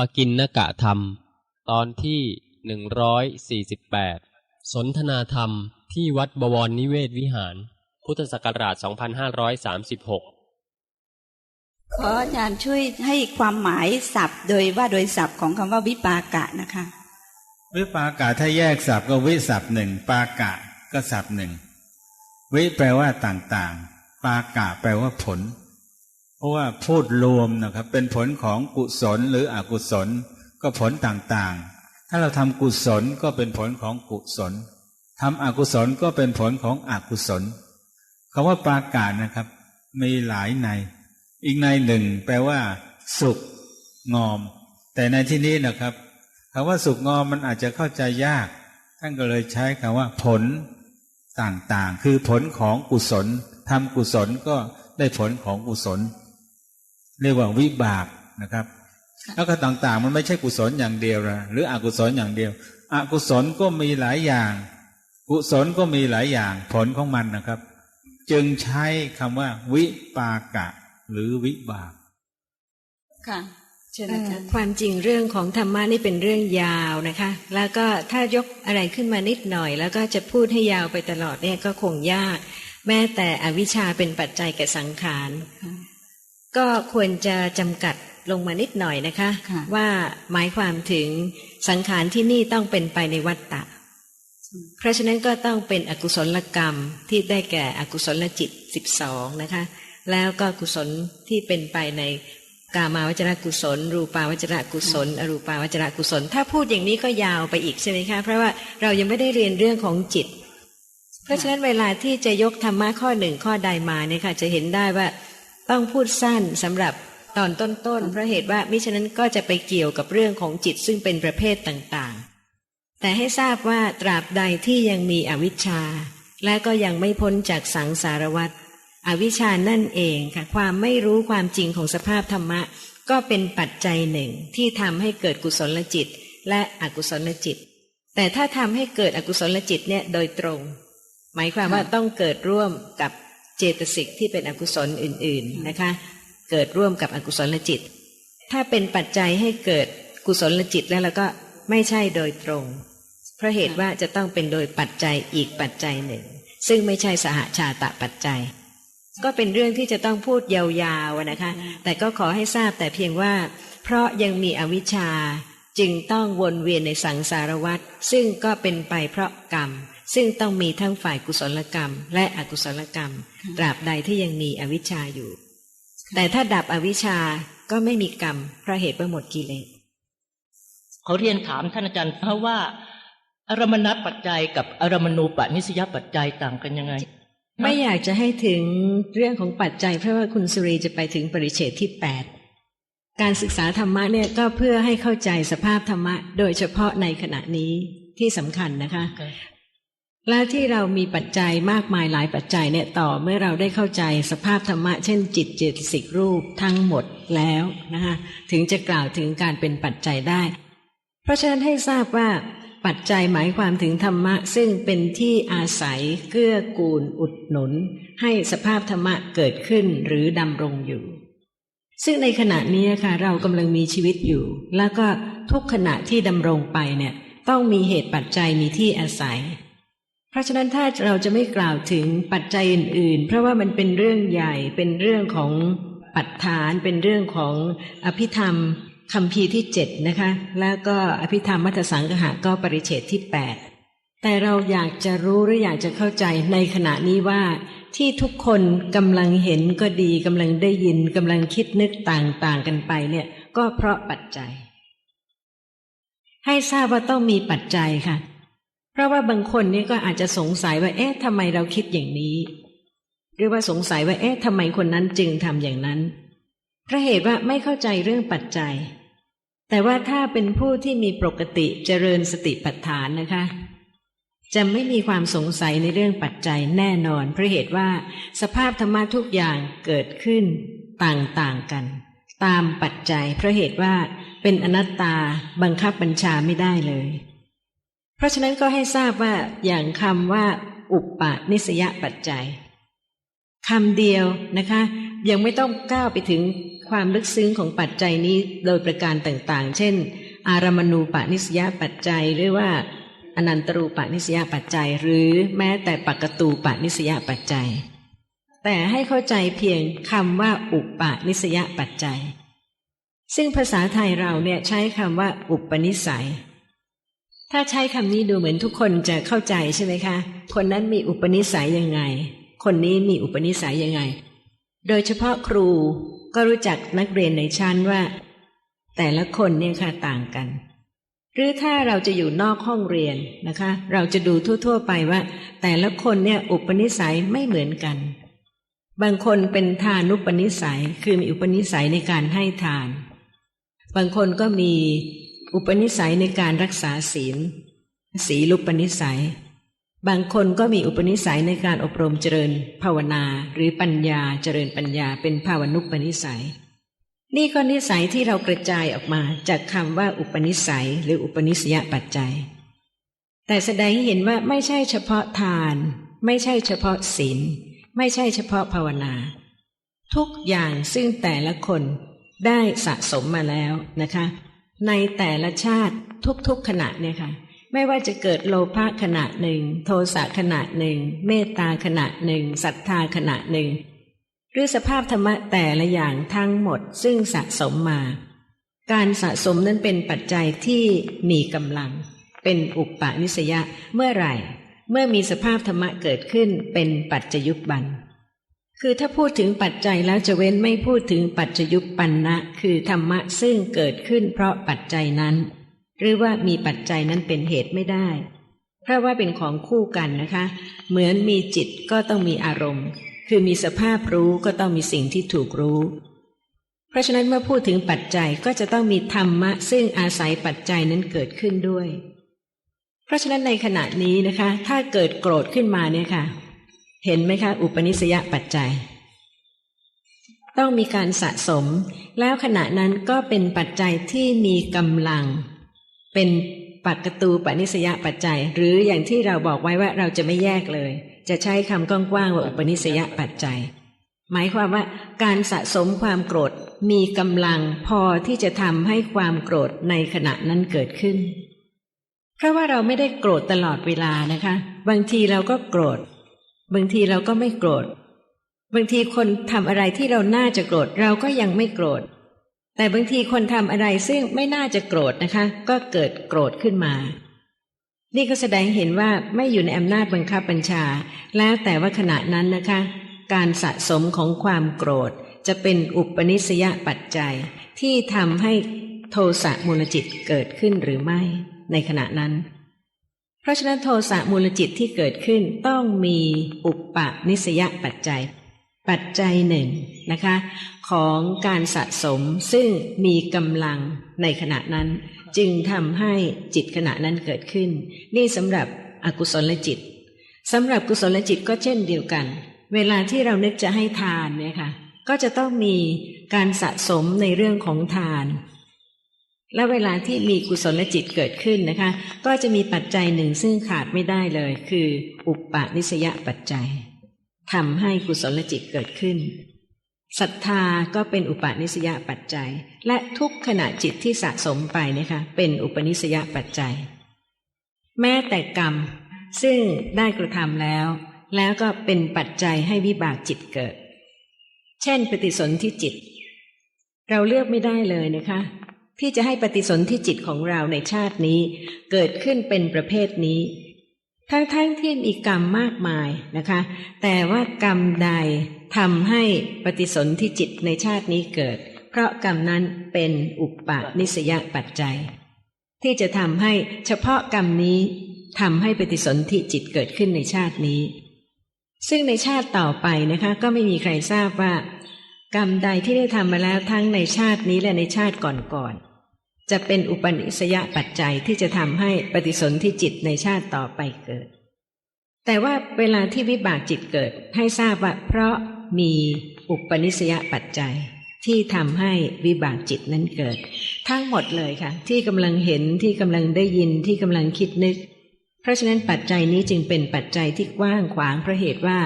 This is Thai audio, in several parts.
ปกินนกะธรรม ตอนที่หนึ่งร้อยสี่สิบแปดสนทนาธรรมที่วัดบวรนิเวศวิหาร พุทธศักราช 2536 ขออาจารย์ช่วยให้ความหมายศัพท์ โดยว่าโดยศัพท์ของคำว่าวิปากะนะคะ วิปากะถ้าแยกศัพท์ก็วิศัพท์หนึ่งปากะก็ศัพท์หนึ่งวิแปลว่าต่างๆ ปากะแปลว่าผล เพราะว่าพูดรวมนะครับ เป็นผลของกุศลหรืออกุศลก็ผลต่างๆ ถ้าเราทำกุศลก็เป็นผลของกุศลทำอกุศลก็เป็นผลของอกุศลคำว่าปากาศนะครับ มีหลายใน อีกในหนึ่งแปลว่า สุกงอม แต่ในที่นี้นะครับคำว่าสุกงอมมันอาจจะเข้าใจยาก ท่านก็เลยใช้คำว่า ผลต่างๆ คือผลของกุศลทำกุศลก็ได้ผลของกุศล เรียกว่าวิบากนะครับแล้วก็ต่างๆ มันไม่ใช่กุศลอย่างเดียวนะหรืออกุศลอย่างเดียวอกุศลก็มีหลายอย่าง กุศลก็มีหลายอย่างผลของมันนะครับ จึงใช้คำว่า วิปากะ หรือวิบากค่ะเชิญเอ่อาอจารย์ความจริงเรื่องของธรรมะนี่เป็นเรื่องยาวนะคะ แล้วก็ถ้ายกอะไรขึ้นมานิดหน่อย แล้วก็จะพูดให้ยาวไปตลอดเนี่ยก็คงยาก แม้แต่อวิชชาเป็นปัจจัยแก่สังขาร ก็ควรจะจำกัดลงมานิดหน่อยนะคะค่ะว่าหมายความถึงสังขารที่นี่ต้องเป็นไปในวัฏฏะเพราะฉะนั้นก็ต้องเป็นอกุศลกรรมที่ได้แก่อกุศลจิตสิบสองนะคะ แล้วก็กุศลที่เป็นไปในกามาวจรกุศล รูปาวจรกุศล อรูปาวจรกุศล ถ้าพูดอย่างนี้ก็ยาวไปอีกใช่ไหมคะ เพราะว่าเรายังไม่ได้เรียนเรื่องของจิต เพราะฉะนั้นเวลาที่จะยกธรรมะข้อหนึ่งข้อใดมาเนี่ยค่ะ จะเห็นได้ว่า ต้องพูดสั้นสำหรับตอนต้นๆเพราะเหตุว่ามิฉะนั้นก็จะไปเกี่ยวกับเรื่องของจิตซึ่งเป็นประเภทต่างๆ แต่ให้ทราบว่าตราบใดที่ยังมีอวิชชา และก็ยังไม่พ้นจากสังสารวัฏอวิชชานั่นเองค่ะความไม่รู้ความจริงของสภาพธรรมะ ก็เป็นปัจจัยหนึ่งที่ทำให้เกิดกุศลจิต และอกุศลจิต แต่ถ้าทำให้เกิดอกุศลจิตเนี่ยโดยตรง หมายความว่าต้องเกิดร่วมกับ เจตสิกที่เป็นอกุศลอื่น ๆนะคะ เกิดร่วมกับอกุศลจิต ถ้าเป็นปัจจัยให้เกิดกุศลจิตแล้วเราก็ไม่ใช่โดยตรง เพราะเหตุว่าจะต้องเป็นโดยปัจจัยอีกปัจจัยหนึ่ง ซึ่งไม่ใช่สหชาตะปัจจัย ก็เป็นเรื่องที่จะต้องพูดยาวๆนะคะ แต่ก็ขอให้ทราบแต่เพียงว่า เพราะยังมีอวิชชาจึงต้องวนเวียนในสังสารวัฏซึ่งก็เป็นไปเพราะกรรม ซึ่งต้องมีทั้งฝ่ายกุศลกรรม และอกุศลกรรม ตราบใดที่ยังมีอวิชชาอยู่ แต่ถ้าดับอวิชชาก็ไม่มีกรรมเพราะเหตุว่าหมดกิเลสขอเรียนถามท่านอาจารย์เพราะว่าอารมณปัจจัยกับอารมณูปนิสยปัจจัยต่างกันยังไง ไม่อยากจะให้ถึงเรื่องของปัจจัย เพราะว่าคุณสุรีจะไปถึงปริเฉดที่แปดการศึกษาธรรมะเนี่ยก็เพื่อให้เข้าใจสภาพธรรมะ โดยเฉพาะในขณะนี้ที่สำคัญนะคะ และที่เรามีปัจจัยมากมายหลายปัจจัยเนี่ยต่อเมื่อเราได้เข้าใจสภาพธรรมะเช่นจิตเจตสิกรูปทั้งหมดแล้วนะคะถึงจะกล่าวถึงการเป็นปัจจัยได้ เพราะฉะนั้นให้ทราบว่าปัจจัยหมายความถึงธรรมะ ซึ่งเป็นที่อาศัยเกื้อกูลอุดหนุน ให้สภาพธรรมะเกิดขึ้นหรือดำรงอยู่ ซึ่งในขณะนี้ค่ะเรากำลังมีชีวิตอยู่ แล้วก็ทุกขณะที่ดำรงไปเนี่ยต้องมีเหตุปัจจัยมีที่อาศัย เพราะฉะนั้นถ้าเราจะไม่กล่าวถึงปัจจัยอื่น ๆ เพราะว่ามันเป็นเรื่องใหญ่เป็นเรื่องของปัจฐานเป็นเรื่องของอภิธรรมคำพีที่เจ็ดนะคะ แล้วก็อภิธรรมมัทสังกหะก็ปริเฉดที่แปดแต่เราอยากจะรู้หรืออยากจะเข้าใจในขณะนี้ว่าที่ทุกคนกำลังเห็นก็ดีกำลังได้ยินกำลังคิดนึกต่างๆกันไปเนี่ย ก็เพราะปัจจัย ให้ทราบว่าต้องมีปัจจัยค่ะ ราะว่าบางคนนี่ก็อาจจะสงสัยว่า เอ๊ะทำไมเราคิดอย่างนี้ หรือว่าสงสัยว่า เอ๊ะทำไมคนนั้นจึงทำอย่างนั้นเพราะเหตุว่าไม่เข้าใจเรื่องปัจจัย แต่ว่าถ้าเป็นผู้ที่มีปกติเจริญสติปัฏฐานนะคะ จะไม่มีความสงสัยในเรื่องปัจจัยแน่นอน เพราะเหตุว่า สภาพธรรมะทุกอย่างเกิดขึ้นต่างๆกัน ตามปัจจัย เพราะเหตุว่าเป็นอนัตตาบังคับบัญชาไม่ได้เลย เพราะฉะนั้นก็ให้ทราบว่าอย่างคำว่า อุปปานิสยปัจจัยคำเดียวนะคะ ยังไม่ต้องก้าวไปถึงความลึกซึ้งของปัจจัยนี้โดยประการต่างๆ เช่น อารมณูปนิสยปัจจัย หรือว่า อนันตรูปนิสยปัจจัย หรือแม้แต่ปักตูปนิสยปัจจัย แต่ให้เข้าใจเพียงคำว่าอุปนิสยปัจจัย ซึ่งภาษาไทยเราเนี่ยใช้คำว่า อุปนิสัย ถ้าใช้คำนี้ดูเหมือนทุกคนจะเข้าใจใช่ไหมคะ คนนั้นมีอุปนิสัยยังไง คนนี้มีอุปนิสัยยังไง โดยเฉพาะครูก็รู้จักนักเรียนในชั้นว่า แต่ละคนเนี่ยค่ะต่างกัน หรือถ้าเราจะอยู่นอกห้องเรียนนะคะ เราจะดูทั่ว ๆ ไปว่า แต่ละคนเนี่ยอุปนิสัยไม่เหมือนกัน บางคนเป็นทานุปนิสัยคือมีอุปนิสัยในการให้ทาน บางคนก็มี อุปนิสัยในการรักษาศีลศีลุปนิสัย บางคนก็มีอุปนิสัยในการอบรมเจริญ ภาวนาหรือปัญญาเจริญปัญญาเป็นภาวนุปนิสัย นี่ก็นิสัยที่เรากระจายออกมาจากคำว่าอุปนิสัยหรืออุปนิสยปัจจัย แต่แสดงให้เห็นว่าไม่ใช่เฉพาะทาน ไม่ใช่เฉพาะศีลไม่ใช่เฉพาะภาวนา ทุกอย่างซึ่งแต่ละคนได้สะสมมาแล้วนะคะ ในแต่ละชาติทุกๆขณะเนี่ยค่ะ ไม่ว่าจะเกิดโลภะขณะหนึ่ง โทสะขณะหนึ่ง เมตตาขณะหนึ่งศรัทธาขณะหนึ่ง หรือสภาพธรรมะแต่ละอย่างทั้งหมดซึ่งสะสมมา การสะสมนั้นเป็นปัจจัยที่มีกำลัง เป็นอุปปาณิสยะเมื่อไหร่ เมื่อมีสภาพธรรมะเกิดขึ้นเป็นปัจจยุบัน คือถ้าพูดถึงปัจจัยแล้วจะเว้นไม่พูดถึงปัจจยุปปันนะ คือธรรมะซึ่งเกิดขึ้นเพราะปัจจัยนั้น หรือว่ามีปัจจัยนั้นเป็นเหตุไม่ได้ เพราะว่าเป็นของคู่กันนะคะ เหมือนมีจิตก็ต้องมีอารมณ์ คือมีสภาพรู้ก็ต้องมีสิ่งที่ถูกรู้ เพราะฉะนั้นเมื่อพูดถึงปัจจัยก็จะต้องมีธรรมะ ซึ่งอาศัยปัจจัยนั้นเกิดขึ้นด้วย เพราะฉะนั้นในขณะนี้นะคะ ถ้าเกิดโกรธขึ้นมาเนี่ยค่ะ เห็นไหมคะ อุปนิสยปัจจัย ต้องมีการสะสม แล้วขณะนั้นก็เป็นปัจจัยที่มีกำลัง เป็นปักตูปนิสยปัจจัย หรืออย่างที่เราบอกไว้ว่าเราจะไม่แยกเลย จะใช้คำกว้างๆว่าอุปนิสยปัจจัย หมายความว่าการสะสมความโกรธมีกำลังพอที่จะทำให้ความโกรธในขณะนั้นเกิดขึ้น เพราะว่าเราไม่ได้โกรธตลอดเวลานะคะ บางทีเราก็โกรธ บางทีเราก็ไม่โกรธ บางทีคนทำอะไรที่เราน่าจะโกรธเราก็ยังไม่โกรธ แต่บางทีคนทำอะไรซึ่งไม่น่าจะโกรธนะคะ ก็เกิดโกรธขึ้นมา นี่ก็แสดงเห็นว่าไม่อยู่ในอำนาจบังคับบัญชา แล้วแต่ว่าขณะนั้นนะคะ การสะสมของความโกรธจะเป็นอุปนิสยปัจจัยที่ทำให้โทสะมูลจิตเกิดขึ้นหรือไม่ในขณะนั้น เพราะฉะนั้นโทสะมูลจิตที่เกิดขึ้นต้องมีอุปนิสยปัจจัย ปัจจัยหนึ่งนะคะ ของการสะสมซึ่งมีกำลังในขณะนั้น จึงทำให้จิตขณะนั้นเกิดขึ้น นี่สำหรับอกุศลจิตสำหรับกุศลจิตก็เช่นเดียวกัน เวลาที่เรานึกจะให้ทานเนี่ยค่ะก็จะต้องมีการสะสมในเรื่องของทาน และเวลาที่มีกุศลจิตเกิดขึ้นนะคะ ก็จะมีปัจจัยหนึ่งซึ่งขาดไม่ได้เลย คือ อุปาณิสยปัจจัยทำให้กุศลจิตเกิดขึ้นศรัทธาก็เป็นอุปนิสยปัจจัย และทุกขณะจิตที่สะสมไปนะคะเป็นอุปนิสยปัจจัย แม้แต่กรรม ซึ่งได้กระทำแล้ว แล้วก็เป็นปัจจัยให้วิบากจิตเกิด เช่น ปฏิสนธิจิต เราเลือกไม่ได้เลยนะคะ ที่จะให้ปฏิสนธิจิตของเราในชาตินี้ เกิดขึ้นเป็นประเภทนี้ ทั้งๆทที่มีกรรมมากมายนะคะ แต่ว่ากรรมใดทำให้ปฏิสนธิจิตในชาตินี้เกิด เพราะกรรมนั้นเป็นอุปปาณิสยปัจจัย ที่จะทำให้เฉพาะกรรมนี้ทำให้ปฏิสนธิจิตเกิดขึ้นในชาตินี้ ซึ่งในชาติต่อไปนะคะ ก็ไม่มีใครทราบว่า กรรมใดที่ได้ทำมาแล้วทั้งในชาตินี้และในชาติก่อนๆ จะเป็นอุปนิสยปัจจัยที่จะทำให้ปฏิสนธิจิตในชาติต่อไปเกิด แต่ว่าเวลาที่วิบากจิตเกิดให้ทราบว่าเพราะมีอุปนิสยปัจจัยที่ทำให้วิบากจิตนั้นเกิด ทั้งหมดเลยค่ะ ที่กำลังเห็นที่กำลังได้ยินที่กำลังคิดนึก เพราะฉะนั้นปัจจัยนี้จึงเป็นปัจจัยที่กว้างขวางเพราะเหตุว่า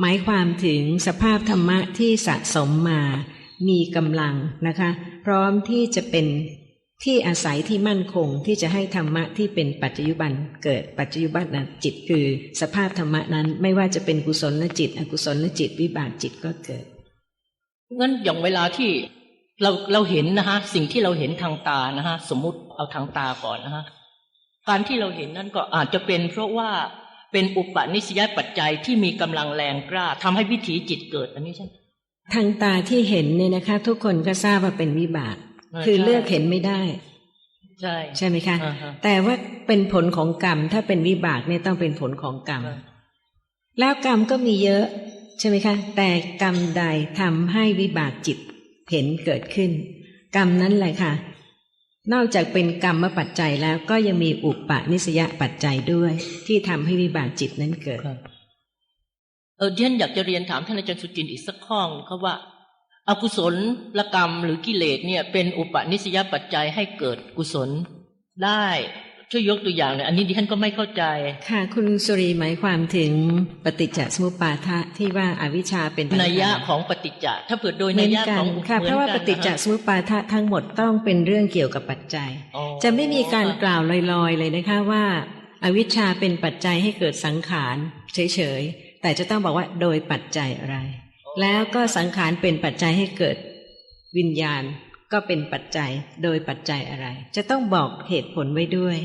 หมายความถึงสภาพธรรมะที่สะสมมา มีกำลังนะคะ พร้อมที่จะเป็น ที่อาศัยที่มั่นคงที่จะให้ธรรมะที่เป็นปัจจยุบันเกิดปัจจยุบันนะจิตคือ สภาพธรรมะนั้นไม่ว่าจะเป็นกุศลจิต อกุศลจิตวิบากจิตก็เกิดงั้นอย่างเวลาที่เราเราเห็นนะฮะสิ่งที่เราเห็นทางตานะฮะสมมุติเอาทางตาก่อนนะฮะการที่เราเห็นนั่นก็อาจจะเป็น เพราะว่าเป็นอุปนิสัยปัจจัยที่มีกำลังแรงกล้าทำให้วิถีจิตเกิดอันนี้ใช่ไหมทางตาที่เห็นเนี่ยนะคะ ทุกคนก็ทราบว่าเป็นวิบากเออ คือใช่เลือกเห็นไม่ได้ ใช่ ใช่ไหมคะอ่าฮะแต่ว่าเป็นผลของกรรม ถ้าเป็นวิบากเนี่ยต้องเป็นผลของกรรมใช่แล้วกรรมก็มีเยอะ ใช่ไหมคะ แต่กรรมใดทำให้วิบากจิตเห็นเกิดขึ้น กรรมนั้นแหละค่ะ นอกจากเป็นกรรมปัจจัยแล้วก็ยังมีอุปนิสยปัจจัยด้วย ที่ทำให้วิบากจิตนั้นเกิดครับเออเดียนอยากจะเรียนถามท่านอาจารย์สุจินต์อีกสักข้อหนึ่งครับว่า อากุศลกรรมหรือกิเลสเนี่ยเป็นอุปนิสัยปัจจัยให้เกิดกุศลได้ช่วยยกตัวอย่างหน่อยอันนี้ดิฉันก็ไม่เข้าใจ ค่ะ คุณสุรีหมายความถึงปฏิจจสมุปบาทะที่ว่าอาวิชชาเป็นนัยยะของปฏิจจะถ้าเปิดโดยเหมืนัอยนยะกัขนองค่ะหมืเพอนราะว่ากัปนฏิจจนฮสมุปบาทะทั้งหมดต้องเป็นเรื่องเกี่ยวกับปัจจัยอ๋อจะไม่มีการกล่าวลอยๆเลยนะคะว่าอาวิชชาเป็นปัจจัยให้เกิดสังขารเฉยๆแต่จะต้องบอกว่าโดยปัจจัยอะไร แล้วก็สังขารเป็นปัจจัยให้เกิดวิญญาณก็เป็นปัจจัยโดยปัจจัยอะไร จะต้องบอกเหตุผลไว้ด้วย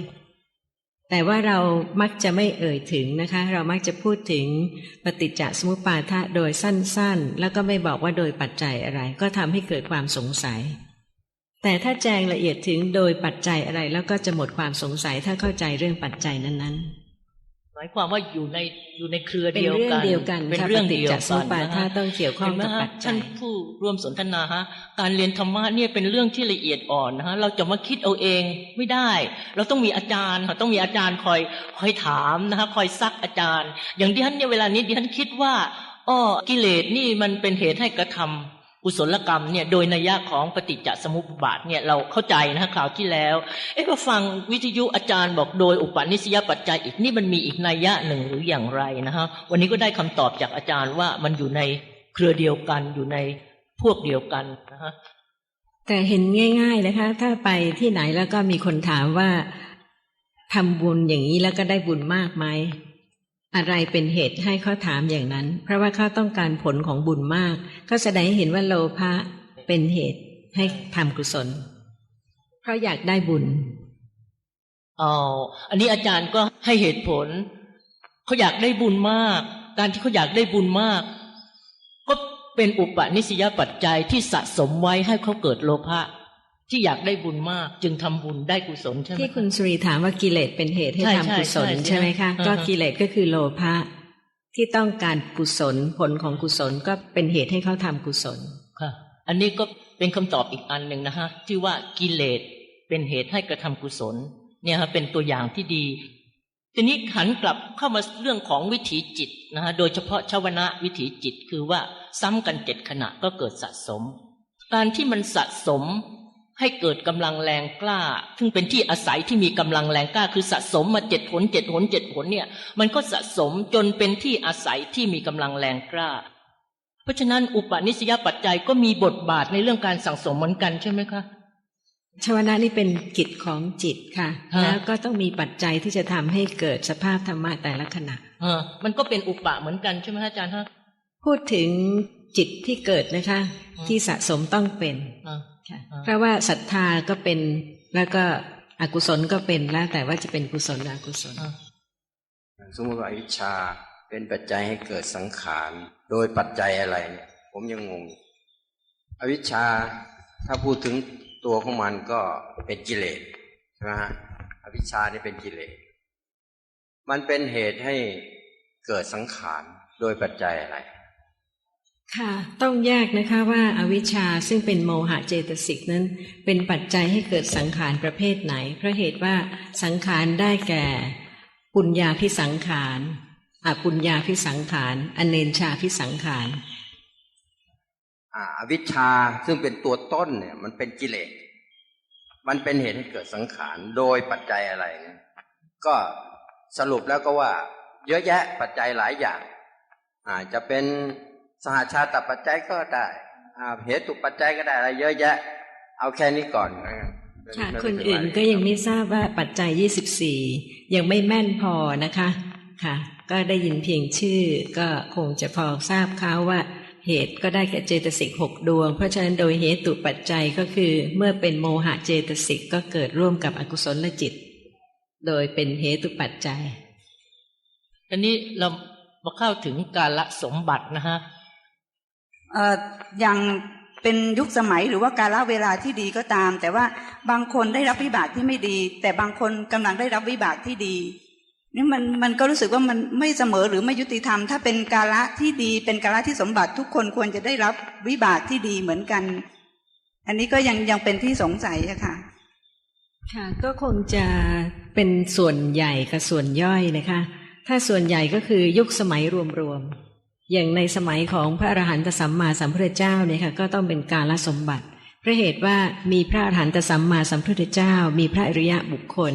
แต่ว่าเรามักจะไม่เอ่ยถึงนะคะ เรามักจะพูดถึงปฏิจจสมุปาทะโดยสั้นๆ แล้วก็ไม่บอกว่าโดยปัจจัยอะไร ก็ทำให้เกิดความสงสัย แต่ถ้าแจงละเอียดถึงโดยปัจจัยอะไรแล้วก็จะหมดความสงสัยถ้าเข้าใจเรื่องปัจจัยนั้นหมายความว่าอยู่ในอยู่ในเครือๆเป็นเดียวเรื่องกันเดียวกัน เป็นค่ะเรื่องปฏิจเดียวจกันสมุปบาทะนะฮะต้องเกี่ยวข้องเห็นไหมกับฮะปัจจัท่านยผู้ร่วมสนทนาฮะ การเรียนธรรมะเนี่ยเป็นเรื่องที่ละเอียดอ่อนนะฮะ เราจะมาคิดเอาเองไม่ได้ เราต้องมีอาจารย์ค่ะต้องมีอาจารย์คอยคอยถามนะฮะคอยซักอาจารย์ อย่างที่ท่านเนี่ยเวลานี้ดิฉันคิดว่าอ้อกิเลสนี่มันเป็นเหตุให้กระทำ กุศลกรรมเนี่ยโดยนัยยะของปฏิจจสมุปบาทเนี่ยเราเข้าใจนะฮะคราวที่แล้วเอ๊ะก็ฟังวิทยุอาจารย์บอกโดยอุปนิสยปัจจัยอีกนี่มันมีอีกนัยยะหนึ่งหรืออย่างไรนะฮะวันนี้ก็ได้คำตอบจากอาจารย์ว่ามันอยู่ในเครือเดียวกันอยู่ในพวกเดียวกันนะฮะแต่เห็นง่ายๆนะคะ ถ้าไปที่ไหนแล้วก็มีคนถามว่าทำบุญอย่างนี้แล้วก็ได้บุญมากไหม อะไรเป็นเหตุให้เขาถามอย่างนั้น เพราะว่าเขาต้องการผลของบุญมาก ก็แสดงให้เห็นว่าโลภะเป็นเหตุให้ทำกุศล เพราะอยากได้บุญอ๋ออันนี้อาจารย์ก็ให้เหตุผล เขาอยากได้บุญมาก การที่เขาอยากได้บุญมาก ก็เป็นอุปนิสัยปัจจัยที่สะสมไว้ให้เขาเกิดโลภะ ที่อยากได้บุญมาก จึงทำบุญได้กุศลใช่ไหมที่คุณสุรีถามว่ากิเลสเป็นเหตุให้ใช่ทำกุศลใช่ใช่ใช่ไหมคะอ่าฮะก็กิเลสก็คือโลภะที่ต้องการกุศลผลของกุศลก็เป็นเหตุให้เขาทำกุศลค่ะ อันนี้ก็เป็นคำตอบอีกอันหนึ่งนะฮะที่ว่ากิเลสเป็นเหตุให้กระทำกุศล เนี่ยฮะเป็นตัวอย่างที่ดี ทีนี้หันกลับเข้ามาเรื่องของวิถีจิตนะฮะโดยเฉพาะชาวนะวิถีจิตคือว่าซ้ำกันเจ็ดขณะก็เกิดสะสม การที่มันสะสม ให้เกิดกำลังแรงกล้า ซึ่งเป็นที่อาศัยที่มีกำลังแรงกล้า คือสะสมมาเจ็ดผลเจ็ดผลเจ็ดผลเนี่ย มันก็สะสมจนเป็นที่อาศัยที่มีกำลังแรงกล้า เพราะฉะนั้นอุปนิสัยปัจจัยก็มีบทบาทในเรื่องการสั่งสมเหมือนกันใช่ไหมคะชวนะนี่เป็นกิจของจิตค่ะฮะแล้วก็ต้องมีปัจจัยที่จะทำให้เกิดสภาพธรรมะแต่ละขณะเออมันก็เป็นอุปะเหมือนกันใช่ไหมฮะอาจารย์ฮะพูดถึงจิตที่เกิดนะคะอืมที่สะสมต้องเป็น เออค่ะอ่าเพราะว่าศรัทธาก็เป็นแล้วก็อกุศลก็เป็นแล้วแต่ว่าจะเป็นกุศลหรืออกุศลเออสมมติว่าอวิชชาเป็นปัจจัยให้เกิดสังขาร โดยปัจจัยอะไรเนี่ย ผมยังงง อวิชชาถ้าพูดถึงตัวของมันก็เป็นกิเลสใช่ไหมฮะอวิชชานี่เป็นกิเลสมันเป็นเหตุให้เกิดสังขาร โดยปัจจัยอะไร ค่ะ ต้องแยกนะคะว่าอาวิชชาซึ่งเป็นโมหะเจตสิกนั้น เป็นปัจจัยให้เกิดสังขารประเภทไหน เพราะเหตุว่าสังขารได้แก่ ปุญญาพิสังขารอปุญญาพิสังขารอเนนชาพิสังขารอาวิชชาซึ่งเป็นตัวต้นเนี่ย มันเป็นกิเลสมันเป็นเหตุให้เกิดสังขารโดยปัจจัยอะไรเนี่ยก็สรุปแล้วก็ว่า เยอะแยะปัจจัยหลายอย่างอาจจะเป็น สหชาตปัจจัยก็ได้อ่าเหตุปัจจัยก็ได้อะไรเยอะแยะ เอาแค่นี้ก่อนค่ะไม่คนเป็ไรอื่นก็ยังไม่ทราบว่าปัจจัย 24 ยังไม่แม่นพอนะคะค่ะ ก็ได้ยินเพียงชื่อก็คงจะพอทราบเขาว่าเหตุก็ได้แก่เจตสิกหกดวง เพราะฉะนั้นโดยเหตุปัจจัยก็คือ เมื่อเป็นโมหะเจตสิกก็เกิดร่วมกับอกุศลจิต โดยเป็นเหตุปัจจัยอันนี้เรามาเข้าถึงการละสมบัตินะฮะเอย่างเป็นยุคสมัยหรือว่าการละเวลาที่ดีก็ตาม แต่ว่าบางคนได้รับวิบากที่ไม่ดี แต่บางคนกำลังได้รับวิบากที่ดีนี่มันมันก็รู้สึกว่ามันไม่เสมอหรือไม่ยุติธรรม ถ้าเป็นกาละที่ดีเป็นกาละที่สมบัติทุกคนควรจะได้รับวิบากที่ดีเหมือนกัน อันนี้ก็ยังยังเป็นที่สงสัยอะค่ะ ค่ะ ก็คงจะเป็นส่วนใหญ่กับส่วนย่อยนะคะ ถ้าส่วนใหญ่ก็คือยุคสมัยรวมๆ อย่างในสมัยของพระอรหันตสัมมาสัมพุทธเจ้าเนี่ยค่ะก็ต้องเป็นกาลสมบัติเพราะเหตุว่ามีพระอรหันตสัมมาสัมพุทธเจ้า มีพระอริยะบุคคล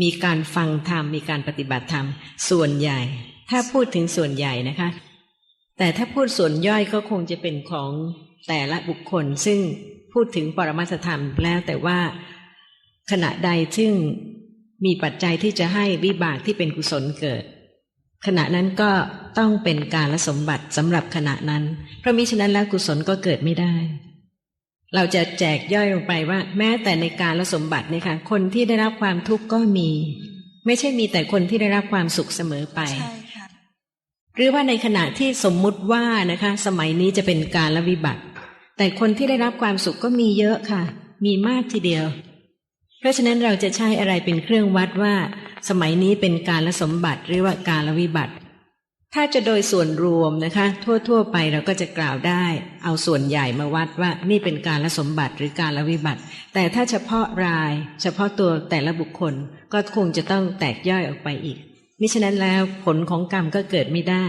มีการฟังธรรมมีการปฏิบัติธรรม ส่วนใหญ่ ถ้าพูดถึงส่วนใหญ่นะคะ แต่ถ้าพูดส่วนย่อยก็คงจะเป็นของแต่ละบุคคล ซึ่งพูดถึงปรมัตธรรมแล้วแต่ว่าขณะใดซึ่งมีปัจจัยที่จะให้วิบากที่เป็นกุศลเกิด ขณะนั้นก็ต้องเป็นการละสมบัติสำหรับขณะนั้น เพราะมิฉะนั้นแล้วกุศลก็เกิดไม่ได้ เราจะแจกย่อยลงไปว่า แม้แต่ในการละสมบัติเนี่ยค่ะคนที่ได้รับความทุกข์ก็มี ไม่ใช่มีแต่คนที่ได้รับความสุขเสมอไปใช่ค่ะหรือว่าในขณะที่สมมุติว่านะคะ สมัยนี้จะเป็นการละวิบัติ แต่คนที่ได้รับความสุขก็มีเยอะค่ะ มีมากทีเดียว เพราะฉะนั้นเราจะใช้อะไรเป็นเครื่องวัดว่า สมัยนี้เป็นการละสมบัติหรือว่าการละวิบัติ ถ้าจะโดยส่วนรวมนะคะ ทั่ว ๆ ไปเราก็จะกล่าวได้ เอาส่วนใหญ่มาวัดว่านี่เป็นการละสมบัติหรือการละวิบัติ แต่ถ้าเฉพาะราย เฉพาะตัวแต่ละบุคคลก็คงจะต้องแตกย่อยออกไปอีกมิฉะนั้นแล้วผลของกรรมก็เกิดไม่ได้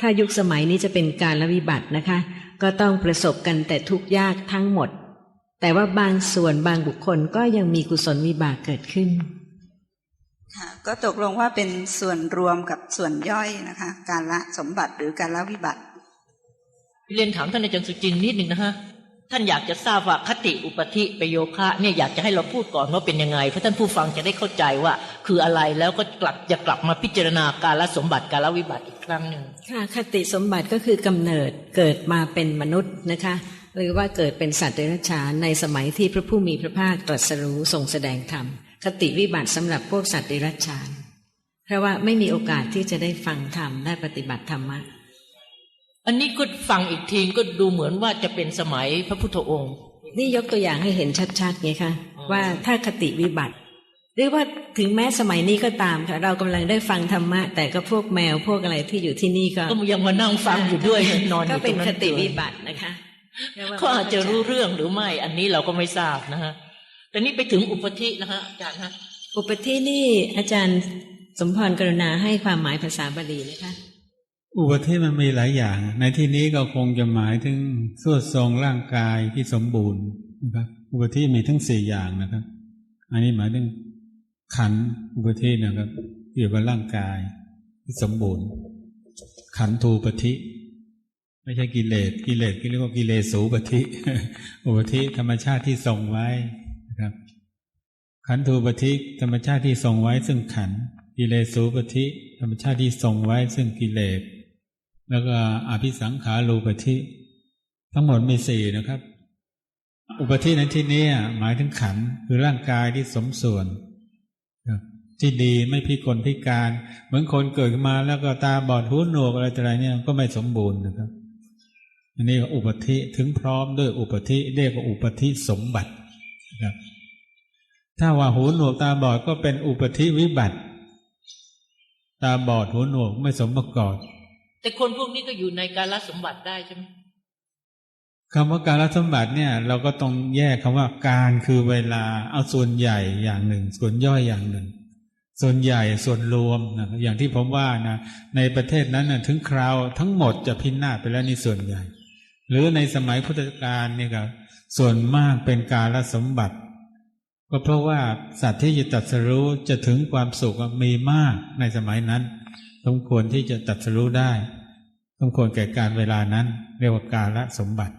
ถ้ายุคสมัยนี้จะเป็นการละวิบัตินะคะ ก็ต้องประสบกันแต่ทุกยากทั้งหมด แต่ว่าบางส่วนบางบุคคลก็ยังมีกุศลวิบากเกิดขึ้น ก็ตกลงว่าเป็นส่วนรวมกับส่วนย่อยนะคะ การละสมบัติหรือการละวิบัติ เรียนถามท่านอาจารย์สุจินต์นิดหนึ่งนะฮะท่านอยากจะทราบว่าคติอุปธิประโยคะเนี่ยอยากจะให้เราพูดก่อนว่าเป็นยังไงเพื่อท่านผู้ฟังจะได้เข้าใจว่า คืออะไรแล้วก็กลับจะกลับมาพิจารณาการละสมบัติการละวิบัติอีกครั้งหนึ่งค่ะคติสมบัติก็คือกำเนิดเกิดมาเป็นมนุษย์นะคะ หรือว่าเกิดเป็นสัตว์เดรัจฉานในสมัยที่พระผู้มีพระภาคตรัสรู้ทรงแสดงธรรม คติวิบัติสำหรับพวกสัตว์เดรัจฉาน เพราะว่าไม่มีโอกาสที่จะได้ฟังธรรมได้ปฏิบัติธรรมะ อันนี้ก็ฟังอีกทีก็ดูเหมือนว่าจะเป็นสมัยพระพุทธองค์ นี่ยกตัวอย่างให้เห็นชัดๆไงคะอ๋อว่าถ้าคติวิบัติ หรือว่าถึงแม้สมัยนี้ก็ตามค่ะ เรากำลังได้ฟังธรรมะ แต่ก็พวกแมวพวกอะไรที่อยู่ที่นี่ก็ก็ยังมานั่งฟังอยู่ด้วยนอนอก็ยู่ตเป็รนงนั้คนติวิบัตินะคะรียว่เขาอาจจะรู้เรื่องหรือไม่ อันนี้เราก็ไม่ทราบนะฮะ แต่นี่ไปถึงอุปธินะฮะอาจารย์ฮะอุปธินี่อาจารย์สมพรกรุณาให้ความหมายภาษาบาลีนะคะอุปธิมันมีหลายอย่าง ในที่นี้ก็คงจะหมายถึงสวดทรงร่างกายที่สมบูรณ์นะครับ อุปธิมีทั้งสี่อย่างนะครับ อันนี้หมายถึงขันธ์อุปธินะครับเกี่ยวกับร่างกายที่สมบูรณ์ ขันธูปธิไม่ใช่กิเลสกิเลสที่เรียกว่ากิเลสูปธิอุปธิธรรมชาติที่ทรงไว้นะครับ ขันธูปธิธรรมชาติที่ทรงไว้ซึ่งขันธ์กิเลสูปธิธรรมชาติที่ทรงไว้ซึ่งกิเลส แล้วก็อภิสังขารูปธิทั้งหมดมีสี่นะครับ อุปธิในที่นี้หมายถึงขันธ์คือร่างกายที่สมส่วนที่ดีไม่พิกลพิการ เหมือนคนเกิดขึ้นมาแล้วก็ตาบอดหูหนวกอะไรต่ออะไรเนี่ยก็ไม่สมบูรณ์นะครับ อันนี้อุปธิถึงพร้อมด้วยอุปธิเรียกว่าอุปธิสมบัติ ถ้าว่าหูหนวกตาบอดก็เป็นอุปธิวิบัติ ตาบอดหูหนวกไม่สมประกอบแต่คนพวกนี้ก็อยู่ในการละสมบัติได้ใช่ไหมคำว่าการรัสมบัติเนี่ย เราก็ต้องแยกคำว่าการคือเวลาเอาส่วนใหญ่อย่างหนึ่ง ส่วนย่อยอย่างหนึ่ง ส่วนใหญ่ส่วนรวมนะอย่างที่ผมว่านะในประเทศนั้นนะถึงคราวทั้งหมดจะพินาศไปแล้วนี่ส่วนใหญ่ หรือในสมัยพุทธกาลเนี่ยก็ส่วนมากเป็นการละสมบัติ ก็เพราะว่าสัตว์ที่จะตัดสรู้จะถึงความสุขมีมากในสมัยนั้นสมควรที่จะตัดสรู้ได้สมควรแก่การเวลานั้น เรียกว่าการละสมบัติ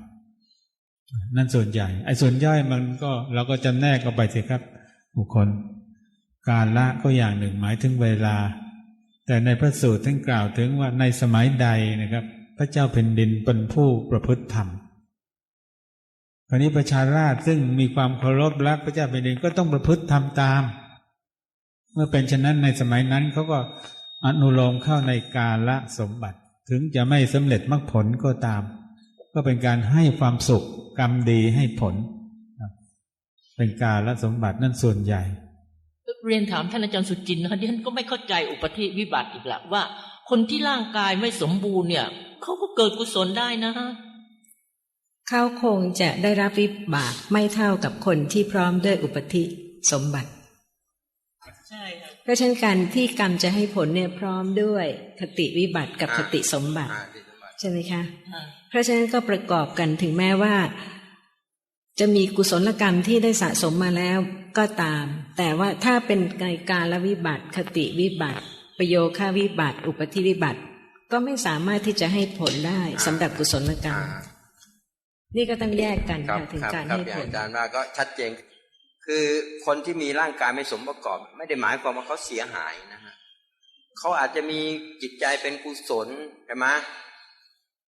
นั่นส่วนใหญ่ไอ้ส่วนย่อยมันก็เราก็จำแนกออกไปสิครับ บุคคล การละก็อย่างหนึ่งหมายถึงเวลา แต่ในพระสูตรท่านกล่าวถึงว่าในสมัยใดนะครับ พระเจ้าแผ่นดินเป็นผู้ประพฤติธรรม ราวนี้ประชาราชซึ่งมีความเคารพรักพระเจ้าแผ่นดินก็ต้องประพฤติธรรมตาม เมื่อเป็นฉะนั้นในสมัยนั้นเขาก็อนุโลมเข้าในกาละสมบัติ ถึงจะไม่สำเร็จมรรคผลก็ตาม ก็เป็นการให้ความสุขกรรมดีให้ผล เป็นกาละสมบัตินั่นส่วนใหญ่ เรียนถามท่านอาจารย์สุจินต์นะคะที่ฉันก็ไม่เข้าใจอุปธิวิบัติอีกละว่า คนที่ร่างกายไม่สมบูรณ์เนี่ยเขาก็เกิดกุศลได้นะ เขาคงจะได้รับวิบากไม่เท่ากับคนที่พร้อมด้วยอุปธิสมบัติใช่ค่ะเพราะฉะนั้นการที่กรรมจะให้ผลเนี่ยพร้อมด้วยคติวิบัติกับคติสมบัติอ่าที่สมบัติใช่ไหมคะอ่าเพราะฉะนั้นก็ประกอบกันถึงแม้ว่า จะมีกุศลกรรมที่ได้สะสมมาแล้วก็ตาม แต่ว่าถ้าเป็นในการละวิบัติ คติวิบัติ ประโยค่าวิบัติ อุปธิวิบัติ ก็ไม่สามารถที่จะให้ผลได้สำหรับกุศลกรรมอ่า นี่ก็ต้องแยกกันครับค่ะถึงครับการครับให้อย่างผลอาจารย์ว่าก็ชัดเจน คือคนที่มีร่างกายไม่สมประกอบ ไม่ได้หมายความว่าเขาเสียหายนะฮะเขาอาจจะมีจิตใจเป็นกุศลใช่ไหม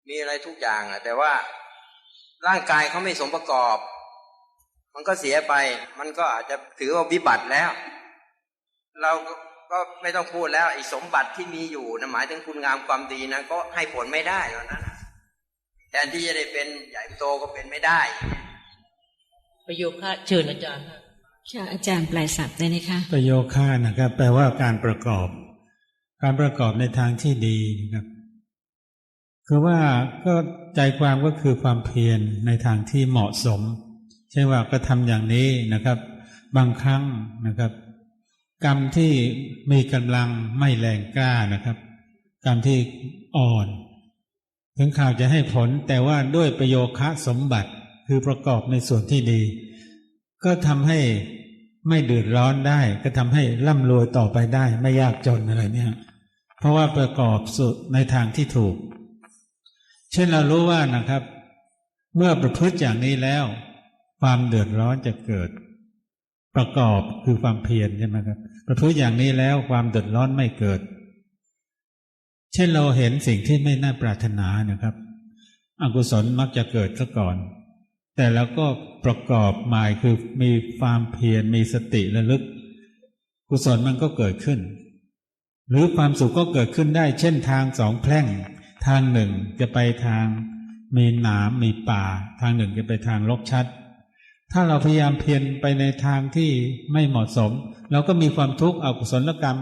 มีอะไรทุกอย่างอะแต่ว่าร่างกายเขาไม่สมประกอบ มันก็เสียไป มันก็อาจจะถือว่าวิบัติแล้ว เราก็ก็ไม่ต้องพูดแล้วไอ้สมบัติที่มีอยู่นะหมายถึงคุณงามความดีนะก็ให้ผลไม่ได้แล้วนะ แทนที่จะได้เป็นใหญ่โตก็เป็นไม่ได้ ประโยคะเชิญอาจารย์ค่ะค่ะอาจารย์แปลศัพท์ได้ไหมคะ ประโยค่านะครับ แปลว่าการประกอบ การประกอบในทางที่ดีนะครับ คือว่าก็ใจความก็คือความเพียรในทางที่เหมาะสมใช่ว่าก็ทำอย่างนี้นะครับ บางครั้งนะครับ กรรมที่มีกำลังไม่แรงกล้านะครับ กรรมที่อ่อน ถึงข่าวจะให้ผลแต่ว่าด้วยประโยคะสมบัติคือประกอบในส่วนที่ดี ก็ทำให้ไม่เดือดร้อนได้ ก็ทำให้ร่ำรวยต่อไปได้ ไม่ยากจนอะไรเนี่ย เพราะว่าประกอบสุดในทางที่ถูก เช่นเรารู้ว่านะครับ เมื่อประพฤติอย่างนี้แล้ว ความเดือดร้อนจะเกิด ประกอบคือความเพียรใช่ไหมครับ ประพฤติอย่างนี้แล้วความเดือดร้อนไม่เกิด เช่นเราเห็นสิ่งที่ไม่น่าปรารถนานะครับ อกุศลมักจะเกิดซะก่อน แต่แล้วก็ประกอบหมายคือมีความเพียรมีสติระลึก กุศลมันก็เกิดขึ้น หรือความสุขก็เกิดขึ้นได้ เช่นทางสองแพร่ง ทางหนึ่งจะไปทางมีหนามมีป่า ทางหนึ่งจะไปทางลกชัด ถ้าเราพยายามเพียรไปในทางที่ไม่เหมาะสม เราก็มีความทุกข์อกุศลกรรม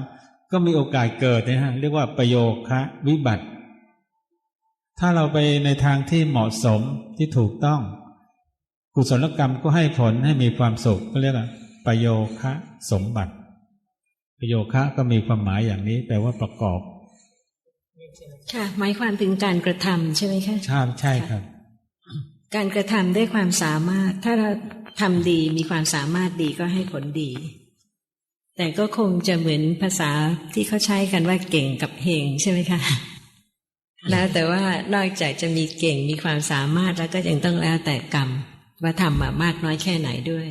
ก็มีโอกาสเกิดนะฮะเรียกว่าประโยคะวิบัติ ถ้าเราไปในทางที่เหมาะสมที่ถูกต้อง กุศลกรรมก็ให้ผลให้มีความสุขก็เรียกว่าประโยคะสมบัติ ประโยคะก็มีความหมายอย่างนี้แปลว่าประกอบ ค่ะ หมายความถึงการกระทำใช่ไหมคะใช่ใช่ครับ การกระทำด้วยความสามารถ ถ้าเราทำดีมีความสามารถดีก็ให้ผลดี แต่ก็คงจะเหมือนภาษาที่เขาใช้กันว่าเก่งกับเฮงใช่ไหมคะ แล้วแต่ว่านอกจากจะมีเก่งมีความสามารถแล้วก็ยังต้องแล้วแต่กรรมว่าทำมามากน้อยแค่ไหนด้วย